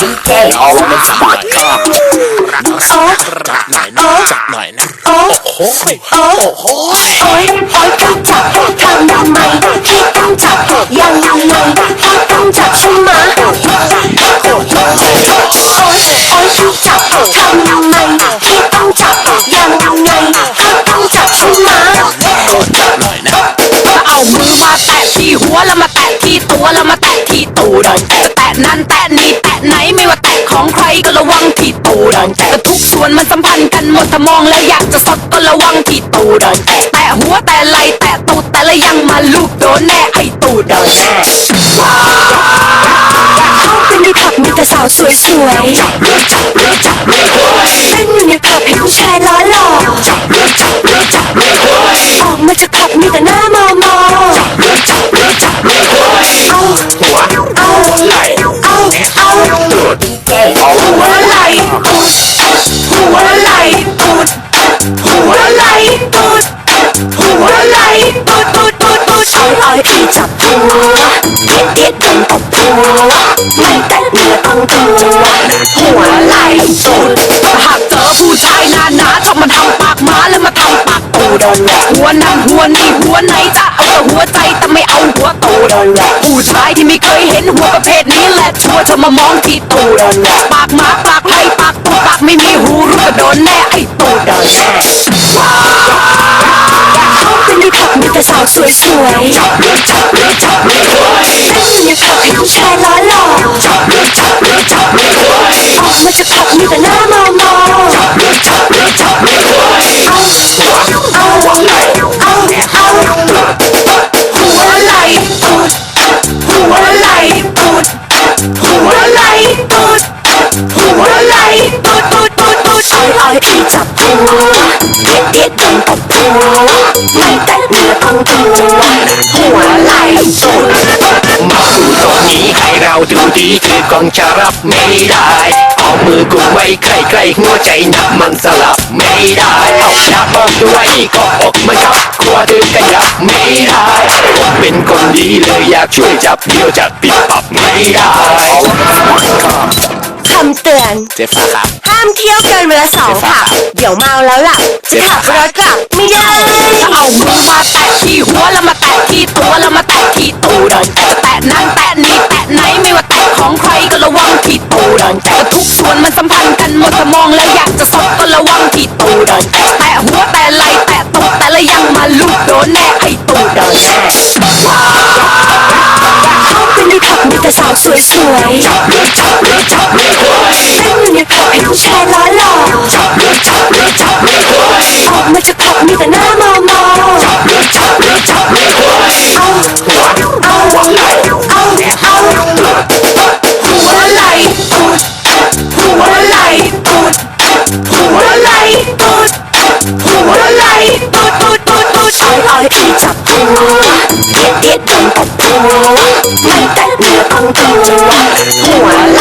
DJ Elements dot com จับหน่อยนะจับหน่อยนะโอ้โอ้โหโอ้โหโอ้ยโอ้ยต้องจับทำทำไมพี่ต้องจับยังยังไงพี่ต้องจับใช่ไหมโอ้ยโอ้ยต้องจับทำทำไมพี่ต้องจับยังยังไงพี่ต้องจับใช่ไหมจับหน่อยนะเอามือมาแตะที่หัวแล้วมาแตะที่ตัวแล้วมาแตะที่ตูดจะแตะนั้นแตะ ระวังที่ตูดแต่ทุกส่วนมันสัมพันธ์กันหมดถ้ามองแล้วอยากจะสดก็ระวังที่ตูดแต่หัวแต่ไหลแต่ตูดแต่ละยังมาลูกโดนแน่ไอ้ตูดเข้าไปในผับมีแต่สาวสวยสวยๆเต้นอยู่ในผับเห็นผู้ชายล้อหลอก ตูดตูดเอาเอาพี่จับหัวเด็ดเด็ดโดนตบหัวไม่แต่เนื้อต้องตัวหัวไหลตูดหากเจอผู้ชายหนาหนาชอบมาทำปากหมาแล้วมาทำปากตูดหัวนั่นหัวนี่หัวไหนจะเอาแต่หัวใจแต่ไม่เอาหัวตูดผู้ชายที่ไม่เคยเห็นหัวประเภทนี้แหละชัวร์จะมามองที่ตูดปากหมาปากไผ่ปากตูดปากไม่มีหูรู้ก็โดนแน่ไอ้ตูดเข้า มีแต่สาวสวยสวยๆเต้นอยู่ในผับเห็นผู้ชายล้อหล่อออกมาจากผับมีแต่หน้ามอมอเอาเอาเอาเอาหัวไหลตูดหัวไหลตูดหัวไหลตูดหัวไหลตูดตูดตูดตูดอ้อยอ้อยพี่จับหัวเด็ดเด็ดโดนตบหัวไม่แต่ เนื้อต้องตัวหัวไหลตูดมาดูตรงนี้ให้เราดูดีคือคงจะรับไม่ได้ เอามือกุมไว้ใกล้ๆหัวใจนับมันสลับไม่ได้เอาอย่าบอกด้วยก็อกมันกับกลัวดื้อกันยับไม่ได้ผมเป็นคนดีเลยอยากช่วยจับเดียวจะปิดปับไม่ได้ำเตือน เจ๊ฟ้าครับ ห้ามเที่ยวเกินเวลาสองค่ะ เดี๋ยวเมาแล้วล่ะจะขับรถกลับไม่ได้จะเอามือมาแตะที่หัวแล้วมาแตะที่ตัวแล้วมาแตะที่ตูดจะแตะนั้นแตะนี้แตะไหนไม่ว่าแตะของใครก็ระวังที่ตูดแต่ทุกส่วนมันสัมพันธ์กันหมดถ้ามองแล้ว แต่สาวสวยสวยๆเต้นอยู่ในผับเห็นผู้ชายล้อหล่อออกมาจากผับมีแต่หน้ามอมอเอาเอาเอาเอาหัวไหลตูดหัวไหลตูดหัวไหลตูดหัวไหลตูดตูดตูดตูดอ้อยอ้อยพี่จับหัวเด็ดเด็ดโดนตบหัว ไม่แต่เนื้อต้องตัวหัวไห